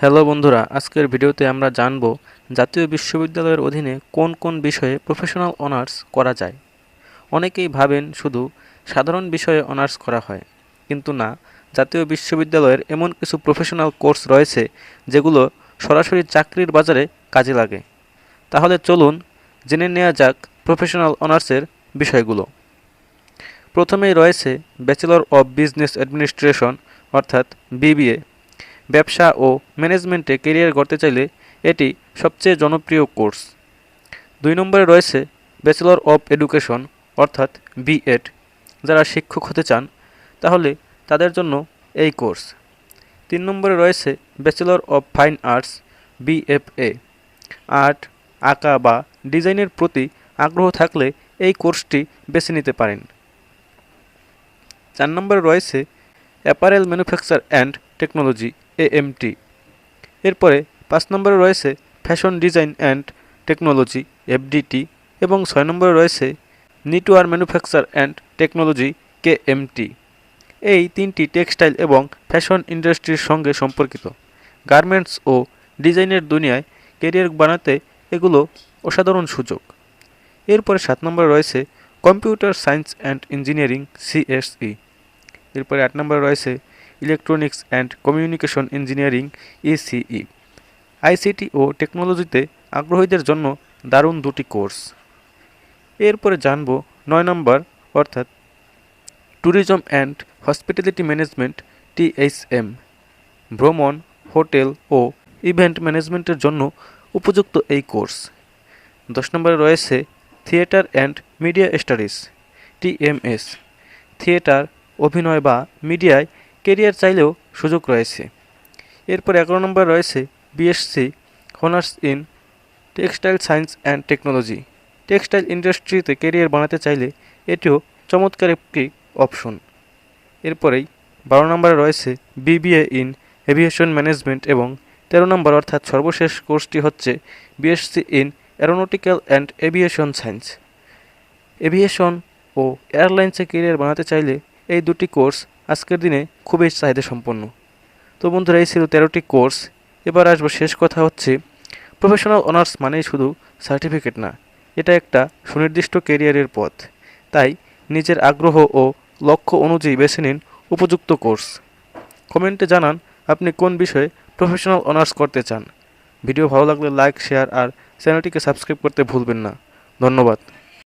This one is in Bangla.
হ্যালো বন্ধুরা, আজকের ভিডিওতে আমরা জানব জাতীয় বিশ্ববিদ্যালয়ের অধীনে কোন কোন বিষয়ে প্রফেশনাল অনার্স করা যায়। অনেকেই ভাবেন শুধু সাধারণ বিষয়ে অনার্স করা হয়, কিন্তু না, জাতীয় বিশ্ববিদ্যালয়ের এমন কিছু প্রফেশনাল কোর্স রয়েছে যেগুলো সরাসরি চাকরির বাজারে কাজে লাগে। তাহলে চলুন জেনে নেওয়া যাক প্রফেশনাল অনার্সের বিষয়গুলো। প্রথমেই রয়েছে ব্যাচেলর অব বিজনেস অ্যাডমিনিস্ট্রেশন অর্থাৎ বিবিএ ব্যবসা ও ম্যানেজমেন্টে কেরিয়ার গড়তে চাইলে এটি সবচেয়ে জনপ্রিয় কোর্স। দুই নম্বরে রয়েছে ব্যাচেলর অব এডুকেশন অর্থাৎ বিএড যারা শিক্ষক হতে চান, তাহলে তাদের জন্য এই কোর্স। তিন নম্বরে রয়েছে bachelor of fine arts BFA art, আঁকা বা ডিজাইনের প্রতি আগ্রহ থাকলে এই কোর্সটি বেছে নিতে পারেন। চার নম্বরে রয়েছে apparel manufacture and technology AMT এরপরে পাঁচ নম্বরে রয়েছে fashion design and technology FDT এবং ছয় নম্বরে রয়েছে knitwear manufacture and technology KMT এই তিনটি টেক্সটাইল এবং ফ্যাশন ইন্ডাস্ট্রির সঙ্গে সম্পর্কিত। গার্মেন্টস ও ডিজাইনের দুনিয়ায় কেরিয়ার বানাতে এগুলো অসাধারণ সুযোগ। এরপরে সাত নম্বরে রয়েছে computer science and engineering CSE এরপরে আট নম্বরে রয়েছে electronics and communication engineering ECE ICT ও টেকনোলজিতে আগ্রহীদের জন্য দারুণ দুটি কোর্স। এরপরে জানব নয় নম্বর, অর্থাৎ tourism and hospitality management THM ভ্রমণ, হোটেল ও ইভেন্ট ম্যানেজমেন্টের জন্য উপযুক্ত এই কোর্স। দশ নম্বরে রয়েছে theatre and media studies TMS theatre, অভিনয় বা মিডিয়ায় কেরিয়ার চাইলেও সুযোগ রয়েছে। এরপর এগারো নম্বর রয়েছে BSc honours in textile science and technology textile ইন্ডাস্ট্রিতে কেরিয়ার বানাতে চাইলে এটিও চমৎকার একটি অপশন। এরপরেই বারো নম্বরে রয়েছে বিবিএ ইন এভিয়েশন ম্যানেজমেন্ট এবং তেরো নম্বর অর্থাৎ সর্বশেষ কোর্সটি হচ্ছে BSc in aeronautical and aviation science aviation ও এয়ারলাইন্সে কেরিয়ার বানাতে চাইলে এই দুটি কোর্স আজকের দিনে খুবই চাহিদা সম্পন্ন তো বন্ধুরা, এই ছিল তেরোটি কোর্স। এবার আসব, শেষ কথা হচ্ছে প্রফেশনাল অনার্স মানেই শুধু সার্টিফিকেট না, এটা একটা সুনির্দিষ্ট কেরিয়ারের পথ। তাই নিজের আগ্রহ ও লক্ষ্য অনুযায়ী বেছে নিন উপযুক্ত কোর্স। কমেন্টে জানান আপনি কোন বিষয়ে প্রফেশনাল অনার্স করতে চান। ভিডিও ভালো লাগলে লাইক শেয়ার আর চ্যানেলটিকে সাবস্ক্রাইব করতে ভুলবেন না। ধন্যবাদ।